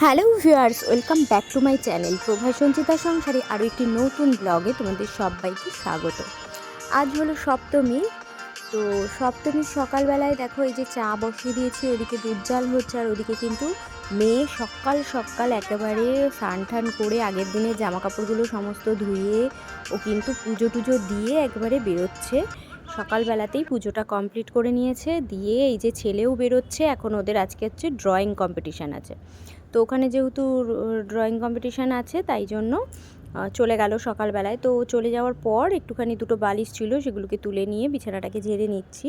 Hello viewers welcome back to my channel Prabha Sanchita সংসারে আরও একটি নতুন ব্লগে তোমাদের সবাইকে স্বাগত। আজ হলো সপ্তমী, তো সপ্তমীর সকালবেলায় দেখো এই যে চা বসিয়ে দিয়েছি ওদিকে দুধ জাল হচ্ছে আর ওদিকে কিন্তু মেয়ে সকাল সকাল একেবারে স্নান টান করে আগের দিনে জামা কাপড়গুলো সমস্ত ধুয়ে ও কিন্তু পুজো টুজো দিয়ে একবারে বেরোচ্ছে। সকালবেলাতেই পুজোটা কমপ্লিট করে নিয়েছে, দিয়ে এই যে ছেলেও বেরোচ্ছে, এখন ওদের আজকে হচ্ছে ড্রয়িং কম্পিটিশান আছে। তো ওখানে যেহেতু ড্রয়িং কম্পিটিশান আছে, তাই জন্য চলে গেল সকালবেলায়। তো চলে যাওয়ার পর একটুখানি দুটো বালিশ ছিল, সেগুলোকে তুলে নিয়ে বিছানাটাকে ঝেড়ে নিচ্ছি।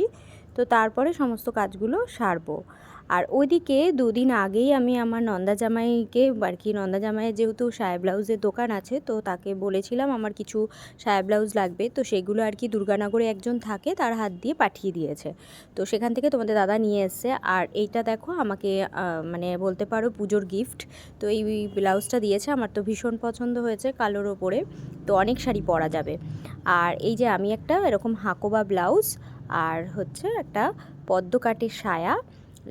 তো তারপরে সমস্ত কাজগুলো সারবো। আর ওইদিকে দুদিন আগেই আমি আমার নন্দা জামাইকে আর কি নন্দা জামাইয়ের যেহেতু সায়া ব্লাউজের দোকান আছে, তো তাকে বলেছিলাম আমার কিছু সায়া ব্লাউজ লাগবে। তো সেগুলো আর কি দুর্গানগরে একজন থাকে, তার হাত দিয়ে পাঠিয়ে দিয়েছে। তো সেখান থেকে তোমাদের দাদা নিয়ে এসছে। আর এইটা দেখো, আমাকে মানে বলতে পারো পুজোর গিফট তো এই ব্লাউজটা দিয়েছে, আমার তো ভীষণ পছন্দ হয়েছে কালোর ওপরে। তো অনেক শাড়ি পরা যাবে। আর এই যে আমি একটা এরকম হাকোবা ব্লাউজ, আর হচ্ছে একটা পদ্ম কাটের সায়া।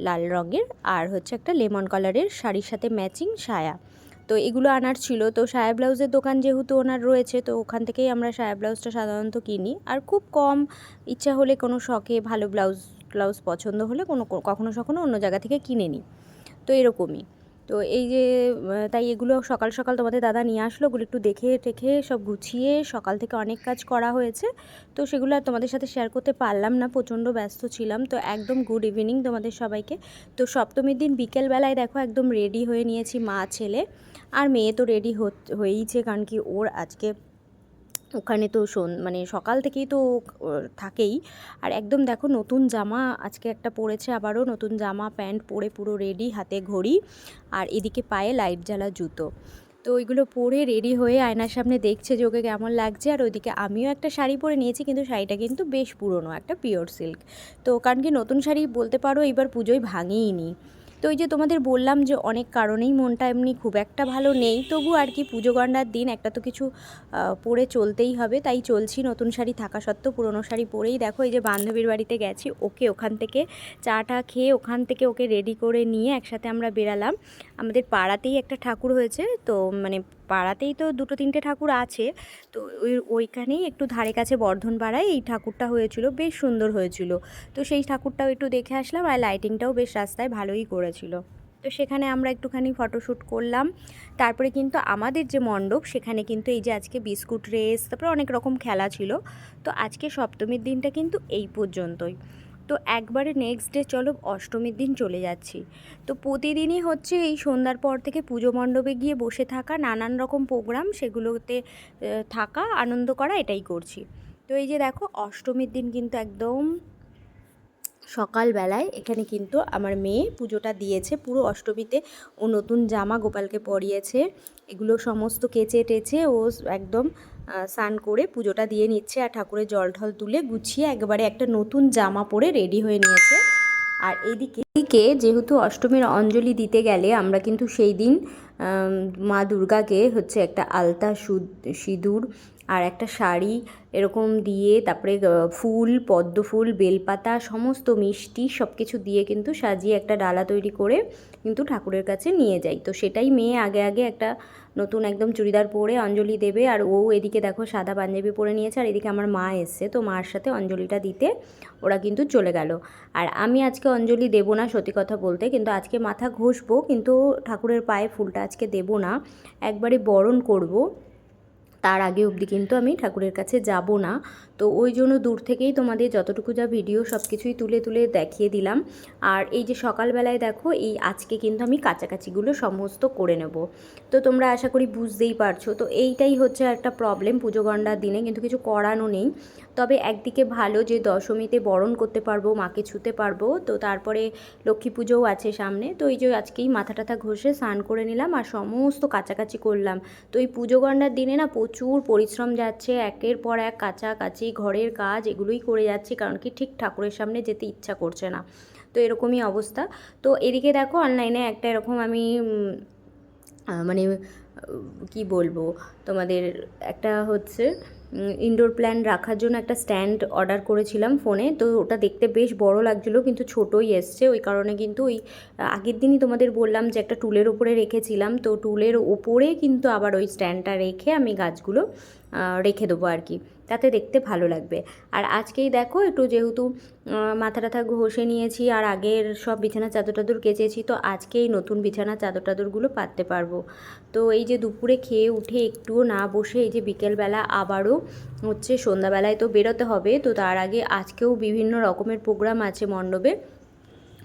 লাল রঙের আর হচ্ছে একটা লেমন কালারের শাড়ির সাথে ম্যাচিং সায়া। তো এগুলো আনার ছিল। তো সায়া ব্লাউজের দোকান যেহেতু ওনার রয়েছে, তো ওখান থেকেই আমরা সায়া ব্লাউজটা সাধারণত কিনি। আর খুব কম ইচ্ছা হলে, কোনো শখে ভালো ব্লাউজ ব্লাউজ পছন্দ হলে কোনো, কখনো সখনো অন্য জায়গা থেকে কিনে নিই তো এরকমই। তো এই যে তাই এগুলো সকাল সকাল তোমাদের দাদা নিয়ে আসলো, ওগুলো একটু দেখে টেখে সব গুছিয়ে সকাল থেকে অনেক কাজ করা হয়েছে। তো সেগুলো আর তোমাদের সাথে শেয়ার করতে পারলাম না, প্রচণ্ড ব্যস্ত ছিলাম। তো একদম গুড ইভিনিং তোমাদের সবাইকে। তো সপ্তমীর দিন বিকেলবেলায় দেখো একদম রেডি হয়ে নিয়েছি মা, ছেলে। আর মেয়ে তো রেডি হয়েইছে, কারণ কি ওর আজকে ওখানে তো মানে সকাল থেকেই তো থাকেই। আর একদম দেখো নতুন জামা আজকে একটা পরেছে আবারও, নতুন জামা, প্যান্ট পরে পুরো রেডি, হাতে ঘড়ি। আর এদিকে পায়ে লাইট জ্বালা জুতো। তো ওইগুলো পরে রেডি হয়ে আয়নার সামনে দেখছে যে ওকে কেমন লাগছে। আর ওইদিকে আমিও একটা শাড়ি পরে নিয়েছি, কিন্তু শাড়িটা কিন্তু বেশ পুরনো, একটা পিওর সিল্ক। তো কারণ কি নতুন শাড়ি বলতে পারো এবার পুজোয় ভাঙেইনি তো ওই যে তোমাদের বললাম যে অনেক কারণেই মনটা এমনি খুব একটা ভালো নেই, তবু আর কি পুজো গণ্ডার দিন একটা তো কিছু পরে চলতেই হবে, তাই চলছি। নতুন শাড়ি থাকা সত্ত্বেও পুরনো শাড়ি পরেই দেখো এই যে বান্ধবীর বাড়িতে গেছি, ওকে ওখান থেকে চাটা খেয়ে ওখান থেকে ওকে রেডি করে নিয়ে একসাথে আমরা বেরালাম। আমাদের পাড়াতেই একটা ঠাকুর হয়েছে, তো মানে পাড়াতেই তো দুটো তিনটে ঠাকুর আছে, তো ওই, ওইখানেই একটু ধারে কাছে বর্ধন পাড়ায় এই ঠাকুরটা হয়েছিল, বেশ সুন্দর হয়েছিল। তো সেই ঠাকুরটাও একটু দেখে আসলাম আর লাইটিংটাও বেশ রাস্তায় ভালোই করেছিল। তো সেখানে আমরা একটুখানি ফটোশ্যুট করলাম, তারপরে কিন্তু আমাদের যে মণ্ডপ, সেখানে কিন্তু এই যে আজকে বিস্কুট রেস, তারপরে অনেক রকম খেলা ছিল। তো আজকে সপ্তমীর দিনটা কিন্তু এই পর্যন্তই। তো একবারে নেক্সট ডে চলো অষ্টমীর দিন চলে যাচ্ছি। তো প্রতিদিনই হচ্ছে এই সন্ধ্যার পর থেকে পুজো মণ্ডপে গিয়ে বসে থাকা, নানান রকম প্রোগ্রাম সেগুলোতে থাকা, আনন্দ করা এটাই করছি। তো এই যে দেখো, অষ্টমীর দিন কিন্তু একদম সকালবেলায় এখানে কিন্তু আমার মেয়ে পুজোটা দিয়েছে, পুরো অষ্টমীতে ও নতুন জামা গোপালকে পরিয়েছে, এগুলো সমস্ত কেচে টেচে ও একদম স্নান করে পুজোটা দিয়ে নিচ্ছে আর ঠাকুরের জল ঢল তুলে গুছিয়ে একবারে একটা নতুন জামা পরে রেডি হয়ে নিয়েছে। আর এইদিকে এদিকে যেহেতু অষ্টমীর অঞ্জলি দিতে গেলে আমরা কিন্তু সেই দিন মা দুর্গাকে হচ্ছে একটা আলতা সুদ- সিঁদুর আর একটা শাড়ি এরকম দিয়ে তারপরে ফুল, পদ্ম ফুল, বেলপাতা, সমস্ত মিষ্টি সব কিছু দিয়ে কিন্তু সাজিয়ে একটা ডালা তৈরি করে কিন্তু ঠাকুরের কাছে নিয়ে যাই। তো সেটাই মেয়ে আগে আগে একটা নতুন একদম চুড়িদার পরে অঞ্জলি দেবে। আর ও এদিকে দেখো সাদা পাঞ্জাবি পরে নিয়েছে, আর এদিকে আমার মা এসছে। তো মার সাথে অঞ্জলিটা দিতে ওরা কিন্তু চলে গেল। আর আমি আজকে অঞ্জলি দেবো না সত্যি কথা বলতে, কিন্তু আজকে মাথা ঘষবো, কিন্তু ঠাকুরের পায়ে ফুলটা আজকে দেবো না। একবারে বরণ করব। তার আগে অবধি কিন্তু আমি ঠাকুরের কাছে যাব না। তো ওই জন্য দূর থেকেই তোমাদের যতটুকু যা ভিডিও সব কিছুই তুলে তুলে দেখিয়ে দিলাম। আর এই যে সকালবেলায় দেখো, এই আজকে কিন্তু আমি কাছাকাছিগুলো সমস্ত করে নেব। তো তোমরা আশা করি বুঝতেই পারছ। তো এইটাই হচ্ছে একটা প্রবলেম পুজো গণ্ডার দিনে, কিন্তু কিছু করানো নেই। তবে একদিকে ভালো যে দশমীতে বরণ করতে পারব, মাকে ছুতে পারব, তো তারপরে লক্ষ্মী পুজোও আছে সামনে। তো এই যে আজকেই মাথা টাথা ঘষে স্নান করে নিলাম আর সমস্ত কাছাকাছি করলাম। তো এই পুজো গণ্ডার দিনে না প্রচুর পরিশ্রম যাচ্ছে, একের পর এক কাছাকাছি ঘরের কাজ এগুলোই করে যাচ্ছি, কারণ কি ঠিক ঠাকুরের সামনে যেতে ইচ্ছা করছে না। তো এরকমই অবস্থা। তো এদিকে দেখো অনলাইনে একটা এরকম আমি মানে কি বলব, তোমাদের একটা হচ্ছে ইনডোর প্ল্যান রাখার জন্য একটা স্ট্যান্ড অর্ডার করেছিলাম ফোনে তো ওটা দেখতে বেশ বড় লাগছিল, কিন্তু ছোটোই এসছে। ওই কারণে কিন্তু ওই আগের দিনই তোমাদের বললাম যে একটা টুলের ওপরে রেখেছিলাম। তো টুলের ওপরে কিন্তু আবার ওই স্ট্যান্ডটা রেখে আমি গাছগুলো রেখে দেবো আর কি। তাতে দেখতে ভালো লাগবে। আর আজকেই দেখো একটু যেহেতু মাথা টাথা ঘষে নিয়েছি আর আগের সব বিছানা চাদর টাদর কেচেছি, তো আজকেই নতুন বিছানা চাদর টাদরগুলো পাততে পারব। তো এই যে দুপুরে খেয়ে উঠে একটুও না বসে এই যে বিকেলবেলা আবারও হচ্ছে সন্ধ্যাবেলায় তো বেরোতে হবে, তো তার আগে আজকেও বিভিন্ন রকমের প্রোগ্রাম আছে মণ্ডপে।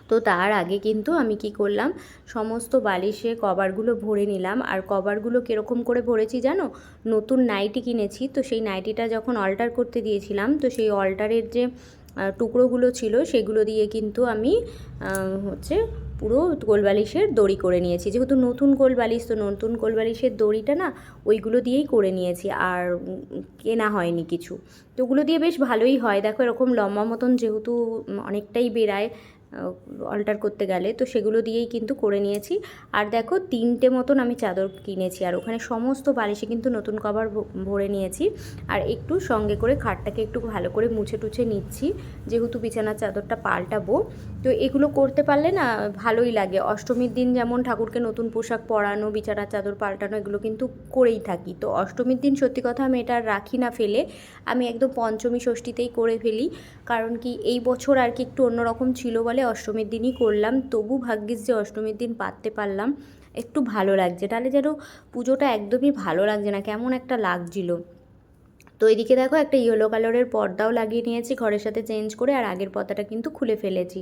তো তার আগে কিন্তু আমি কি করলাম? সমস্ত বালিশে কভারগুলো ভরে নিলাম। আর কভারগুলো কীরকম করে ভরেছি জানো? নতুন নাইটি কিনেছি। তো সেই নাইটিটা যখন অল্টার করতে দিয়েছিলাম, তো সেই অল্টারের যে টুকরোগুলো ছিল, সেগুলো দিয়ে কিন্তু আমি হচ্ছে পুরো কোলবালিশের দড়ি করে নিয়েছি। যেহেতু নতুন কোলবালিশ তো নতুন কোলবালিশের দড়িটা না, ওইগুলো দিয়েই করে নিয়েছি। আর কেনা হয়নি কিছু। তো ওগুলো দিয়ে বেশ ভালোই হয়। দেখো এরকম লম্বা মতন যেহেতু অনেকটাই বেরায় অল্টার করতে গেলে, তো সেগুলো দিয়েই কিন্তু করে নিয়েছি। আর দেখো, তিনটে মতন আমি চাদর কিনেছি, আর ওখানে সমস্ত বালিশে কিন্তু নতুন কভার ভরে নিয়েছি। আর একটু সঙ্গে করে খাটটাকে একটু ভালো করে মুছে টুছে নিচ্ছি, যেহেতু বিছানার চাদরটা পাল্টাবো। তো এগুলো করতে পারলে না, ভালোই লাগে। অষ্টমীর দিন যেমন ঠাকুরকে নতুন পোশাক পরানো, বিছানার চাদর পাল্টানো, এগুলো কিন্তু করেই থাকি। তো অষ্টমীর দিন সত্যি কথা আমি এটা রাখি না ফেলে, আমি একদম পঞ্চমী ষষ্ঠীতেই করে ফেলি। কারণ কি, এই বছর আর কি একটু অন্যরকম ছিল বলে অষ্টমীর দিনই করলাম। তবু ভাগ্যিস যে অষ্টমীর দিন পাততে পারলাম। একটু ভালো লাগছে। তাহলে যেন পুজোটা একদমই ভালো লাগছে না। কেমন একটা লাগছিল। তো এদিকে দেখো একটা ইয়েলো কালারের পর্দাও লাগিয়ে নিয়েছি, ঘরের সাথে চেঞ্জ করে আর আগের পর্দাটা কিন্তু খুলে ফেলেছি।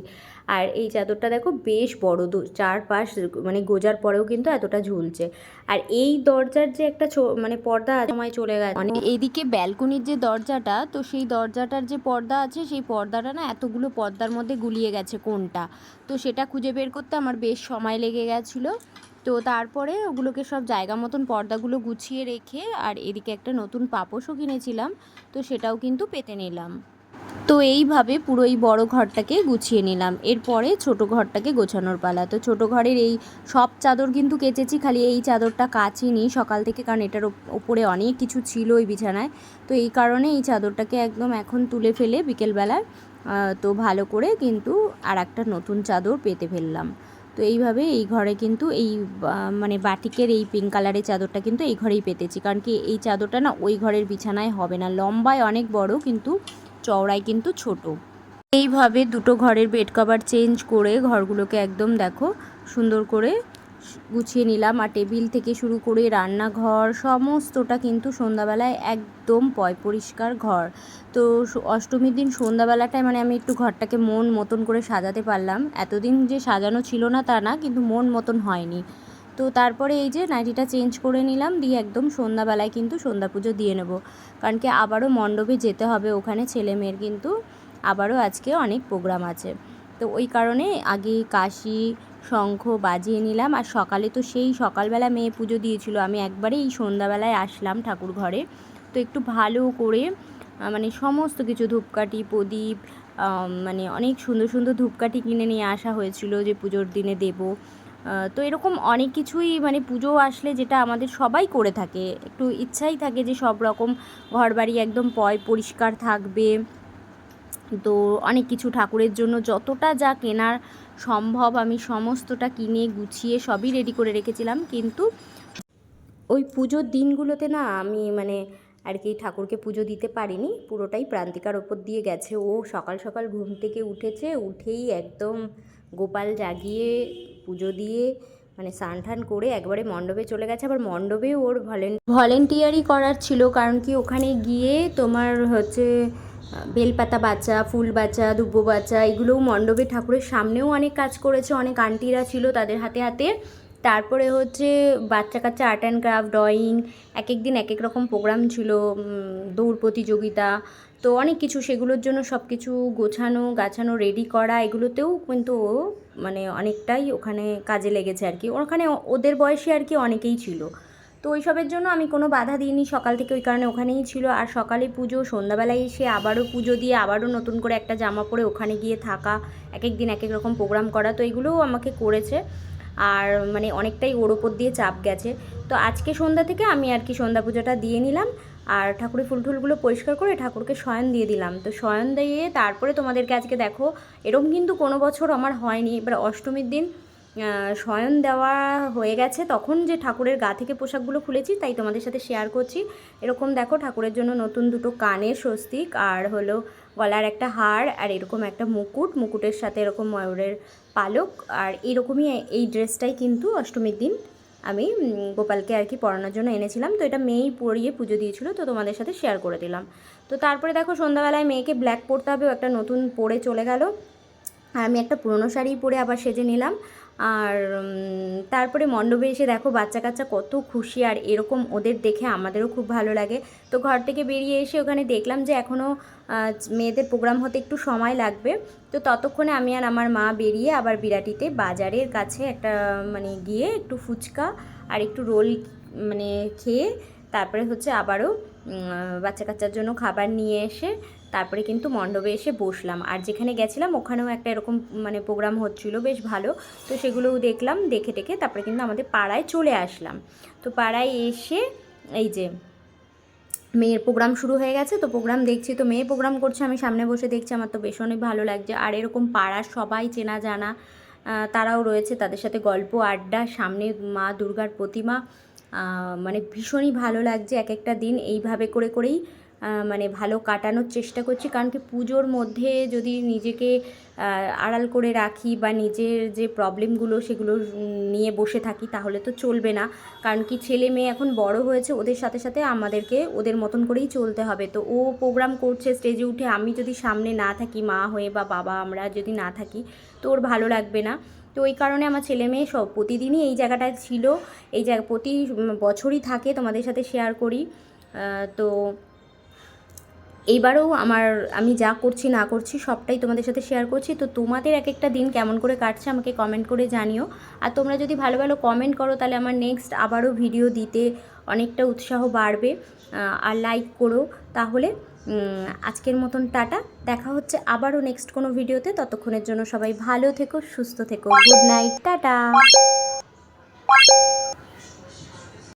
আর এই চাদরটা দেখো বেশ বড়, দু, চারপাশ মানে গোজার পরেও কিন্তু এতটা ঝুলছে। আর এই দরজার যে একটা মানে পর্দা সময় চলে গেছে। মানে এইদিকে ব্যালকনির যে দরজাটা, তো সেই দরজাটার যে পর্দা আছে, সেই পর্দাটা না এতগুলো পর্দার মধ্যে গুলিয়ে গেছে কোনটা? তো সেটা খুঁজে বের করতে আমার বেশ সময় লেগে গেছিল। তো তারপরে ওগুলোকে সব জায়গা মতন পর্দাগুলো গুছিয়ে রেখে আর এদিকে একটা নতুন পাপোশও কিনেছিলাম, তো সেটাও কিন্তু পেতে নিলাম। তো এইভাবে পুরো এই বড় ঘরটাকে গুছিয়ে নিলাম। এরপরে ছোট ঘরটাকে গোছানোর পালা। তো ছোট ঘরের এই সব চাদর কিন্তু কেচেছি, খালি এই চাদরটা কাচিনি সকাল থেকে, কারণ এটার ওপ- ওপরে অনেক কিছু ছিল ওই বিছানায়। তো এই কারণে এই চাদরটাকে একদম এখন তুলে ফেলে বিকেলবেলায় তো ভালো করে কিন্তু আর একটা নতুন চাদর পেতে ফেললাম। তো এইভাবে এই ঘরে কিন্তু এই মানে বাটিকের এই পিঙ্ক কালারের চাদরটা কিন্তু এই ঘরেই পেতেছি। কারণ কি এই চাদরটা না ওই ঘরের বিছানায় হবে না। লম্বায় অনেক বড় কিন্তু চওড়ায় কিন্তু ছোট। এইভাবে দুটো ঘরের বেড কভার চেঞ্জ করে ঘরগুলোকে একদম দেখো সুন্দর করে গুছিয়ে নিলাম আর টেবিল থেকে শুরু করে রান্নাঘর, সমস্তটা কিন্তু সন্ধ্যাবেলায় একদম পয় পরিষ্কার ঘর। তো অষ্টমীর দিন সন্ধ্যাবেলাটায় মানে আমি একটু ঘরটাকে মন মতন করে সাজাতে পারলাম। এতদিন যে সাজানো ছিল না তা না, কিন্তু মন মতন হয়নি। তো তারপরে এই যে নাইটিটা চেঞ্জ করে নিলাম, দিয়ে একদম সন্ধ্যাবেলায় কিন্তু সন্ধ্যা পুজো দিয়ে নেব। কারণ কি আবারও মণ্ডপে যেতে হবে ওখানে, ছেলে মেয়ের কিন্তু আবারও আজকে অনেক প্রোগ্রাম আছে। তো ওই কারণে আগে কাশি শঙ্খ বাজিয়ে নিলাম। আর সকালে তো সেই সকালবেলা মেয়ে পুজো দিয়েছিল। আমি একবারে এই সন্ধ্যাবেলায় আসলাম ঠাকুর ঘরে। তো একটু ভালো করে মানে সমস্ত কিছু ধূপকাঠি, প্রদীপ মানে অনেক সুন্দর সুন্দর ধূপকাঠি কিনে নিয়ে আসা হয়েছিল যে পুজোর দিনে দেব। তো এরকম অনেক কিছুই মানে পুজো আসলে যেটা আমাদের সবাই করে থাকে। একটু ইচ্ছাই থাকে যে সব রকম ঘরবাড়ি একদম পয় পরিষ্কার থাকবে। তো অনেক কিছু ঠাকুরের জন্য যতটা যা কেনার সম্ভব আমি সমস্তটা কিনে গুছিয়ে সবই রেডি করে রেখেছিলাম। কিন্তু ওই পুজোর দিনগুলোতে না আমি মানে আর কি ঠাকুরকে পুজো দিতে পারিনি। পুরোটাই প্রান্তিকার ওপর দিয়ে গেছে। ও সকাল সকাল ঘুম থেকে উঠেছে। উঠেই একদম গোপাল জাগিয়ে পুজো দিয়ে মানে স্নান টান করে একবারে মণ্ডপে চলে গেছে। আবার মণ্ডপে ওর ভলেন, ভলেন্টিয়ারই করার ছিল। কারণ কি ওখানে গিয়ে তোমার হচ্ছে বেলপাতা বাচ্চা, ফুল বাচ্চা, দুব্বো বাচ্চা, এগুলোও মণ্ডপে ঠাকুরের সামনেও অনেক কাজ করেছে, অনেক আন্টিরা ছিল তাদের হাতে হাতে। তারপরে হচ্ছে বাচ্চা কাচ্চা আর্ট অ্যান্ড ক্রাফট ড্রয়িং এক এক দিন এক এক রকম প্রোগ্রাম ছিল দৌড় প্রতিযোগিতা। তো অনেক কিছু সেগুলোর জন্য সব কিছু গোছানো, গাছানো রেডি করা, এগুলোতেও কিন্তু মানে অনেকটাই ওখানে কাজে লেগেছে আর কি। ওখানে ওদের বয়সে আর কি অনেকেই ছিল। তো ওইসবের জন্য আমি কোনো বাধা দিইনি। সকাল থেকে ওই কারণে ওখানেই ছিল। আর সকালে পুজো, সন্ধ্যাবেলায় এসে আবারও পুজো দিয়ে আবারও নতুন করে একটা জামা পরে ওখানে গিয়ে থাকা এক এক দিন এক এক রকম প্রোগ্রাম করা, তো এগুলোও আমাকে করেছে। আর মানে অনেকটাই ওর ওপর দিয়ে চাপ গেছে। তো আজকে সন্ধ্যা থেকে আমি আর কি সন্ধ্যা পুজোটা দিয়ে নিলাম। আর ঠাকুরের ফুল টুলগুলো পরিষ্কার করে ঠাকুরকে শয়ন দিয়ে দিলাম। তো শয়ন দিয়ে তারপরে তোমাদেরকে আজকে দেখো এরকম কিন্তু কোনো বছর আমার হয়নি। এবার অষ্টমীর দিন শয়ন দেওয়া হয়ে গেছে। তখন যে ঠাকুরের গা থেকে পোশাকগুলো খুলেছি, তাই তোমাদের সাথে শেয়ার করছি। এরকম দেখো, ঠাকুরের জন্য নতুন দুটো কানের স্বস্তিক, আর হলো গলার একটা হার, আর এরকম একটা মুকুট। মুকুটের সাথে এরকম ময়ূরের পালক, আর এরকমই এই ড্রেসটাই কিন্তু অষ্টমীর দিন আমি গোপালকে আর কি পরানোর জন্য এনেছিলাম। তো এটা মেয়েই পরিয়ে পুজো দিয়েছিল, তো তোমাদের সাথে শেয়ার করে দিলাম। তো তারপরে দেখো, সন্ধ্যাবেলায় মেয়েকে ব্ল্যাক পরতে হবে একটা নতুন পরে চলে গেল। আর আমি একটা পুরনো শাড়ি পরে আবার সেজে নিলাম। আর তারপরে মণ্ডপে এসে দেখো বাচ্চা কাচ্চা কত খুশি আর এরকম ওদের দেখে আমাদেরও খুব ভালো লাগে। তো ঘর থেকে বেরিয়ে এসে ওখানে দেখলাম যে এখনও মেয়েদের প্রোগ্রাম হতে একটু সময় লাগবে। তো ততক্ষণে আমি আর আমার মা বেরিয়ে আবার বিরাটিতে বাজারের কাছে একটা মানে গিয়ে একটু ফুচকা আর একটু রোল মানে খেয়ে তারপরে হচ্ছে আবারও বাচ্চা কাচ্চার জন্য খাবার নিয়ে এসে তারপরে কিন্তু মণ্ডপে এসে বসলাম। আর যেখানে গেছিলাম, ওখানেও একটা এরকম মানে প্রোগ্রাম হচ্ছিল, বেশ ভালো। তো সেগুলোও দেখলাম, দেখে টেখে তারপরে কিন্তু আমাদের পাড়ায় চলে আসলাম। তো পাড়ায় এসে, এই যে, মেয়ের প্রোগ্রাম শুরু হয়ে গেছে। তো প্রোগ্রাম দেখছি, তো মেয়ে প্রোগ্রাম করছে, আমি সামনে বসে দেখছি, আমার তো ভীষণই ভালো লাগছে। আর এরকম পাড়ার সবাই চেনা জানা তারাও রয়েছে, তাদের সাথে গল্প, আড্ডা, সামনে মা দুর্গার প্রতিমা মানে ভীষণই ভালো লাগছে। এক একটা দিন এইভাবে করে করেই মানে ভালো কাটানোর চেষ্টা করছি। কারণ কি পুজোর মধ্যে যদি নিজেকে আড়াল করে রাখি বা নিজের যে প্রবলেমগুলো সেগুলো নিয়ে বসে থাকি তাহলে তো চলবে না। কারণ কি ছেলে মেয়ে এখন বড় হয়েছে, ওদের সাথে সাথে আমাদেরকে ওদের মতন করেই চলতে হবে। তো ও প্রোগ্রাম করছে স্টেজে উঠে আমি যদি সামনে না থাকি, মা হয়ে বা বাবা আমরা যদি না থাকি, তো ওর ভালো লাগবে না। তো ওই কারণে আমার ছেলে মেয়ে সব প্রতিদিনই এই জায়গাটায় ছিল। এই জায়গা প্রতি বছরই থাকে তোমাদের সাথে শেয়ার করি। তো এইবারেও আমার, আমি যা করছি না করছি সবটাই তোমাদের সাথে শেয়ার করছি। তো তোমাদের এক একটা দিন কেমন করে কাটছে আমাকে কমেন্ট করে জানিও। আর তোমরা যদি ভালো ভালো কমেন্ট করো তাহলে আমার নেক্সট আবারও ভিডিও দিতে অনেকটা উৎসাহ বাড়বে। আর লাইক করো। তাহলে আজকের মতন টাটা। দেখা হচ্ছে আবারও নেক্সট কোনো ভিডিওতে ততক্ষণের জন্য সবাই ভালো থেকো, সুস্থ থেকো। Good night tata!